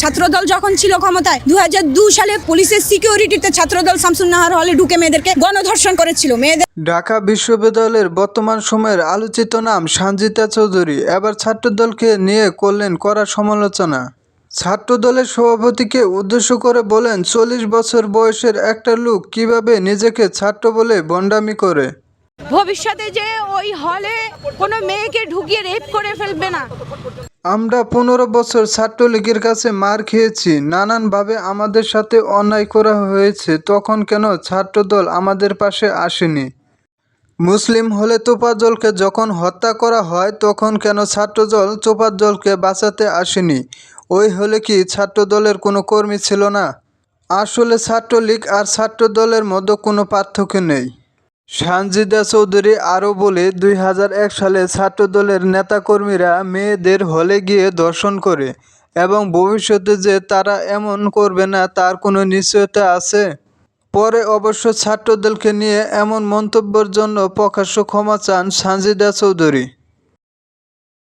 ছাত্রদল যখন ছিল ক্ষমতায় দু সালে পুলিশের সিকিউরিটিতে ছাত্রদল শামসুন নাহার হলে ঢুকে মেয়েদেরকে গণধর্ষণ করেছিল। মেয়েদের ঢাকা বিশ্ববিদ্যালয়ের বর্তমান সময়ের আলোচিত নাম সানজিতা চৌধুরী। এবার ছাত্রদলকে নিয়ে করলেন কড়া সমালোচনা। ছাত্রদলের সভাপতিকে উদ্দেশ্য করে বলেন, চল্লিশ বছর বয়সের একটা লোক কীভাবে নিজেকে ছাত্র বলে বন্ডামি করে? ভবিষ্যতে যে ওই হলে কোনো মেয়েকে ঢুকিয়ে রেপ করে ফেলবে না। আমরা পনেরো বছর ছাত্রলীগের কাছে মার খেয়েছি, নানানভাবে আমাদের সাথে অন্যায় করা হয়েছে, তখন কেন ছাত্রদল আমাদের পাশে আসেনি? মুসলিম হলে তোপাজলকে যখন হত্যা করা হয়, তখন কেন ছাত্রদল তোপাজলকে বাঁচাতে আসেনি? ওই হলে কি ছাত্রদলের কোনো কর্মী ছিল না? আসলে ছাত্রলীগ আর ছাত্রদলের মধ্যে কোনো পার্থক্য নেই। সানজিদা চৌধুরী আরও বলে, দুই হাজার এক সালে ছাত্রদলের নেতাকর্মীরা মেয়েদের হলে গিয়ে দর্শন করে এবং ভবিষ্যতে যে তারা এমন করবে না তার কোনো নিশ্চয়তা আছে? পরে অবশ্য ছাত্রদলকে নিয়ে এমন মন্তব্যের জন্য প্রকাশ্য ক্ষমা চান সানজিদা চৌধুরী।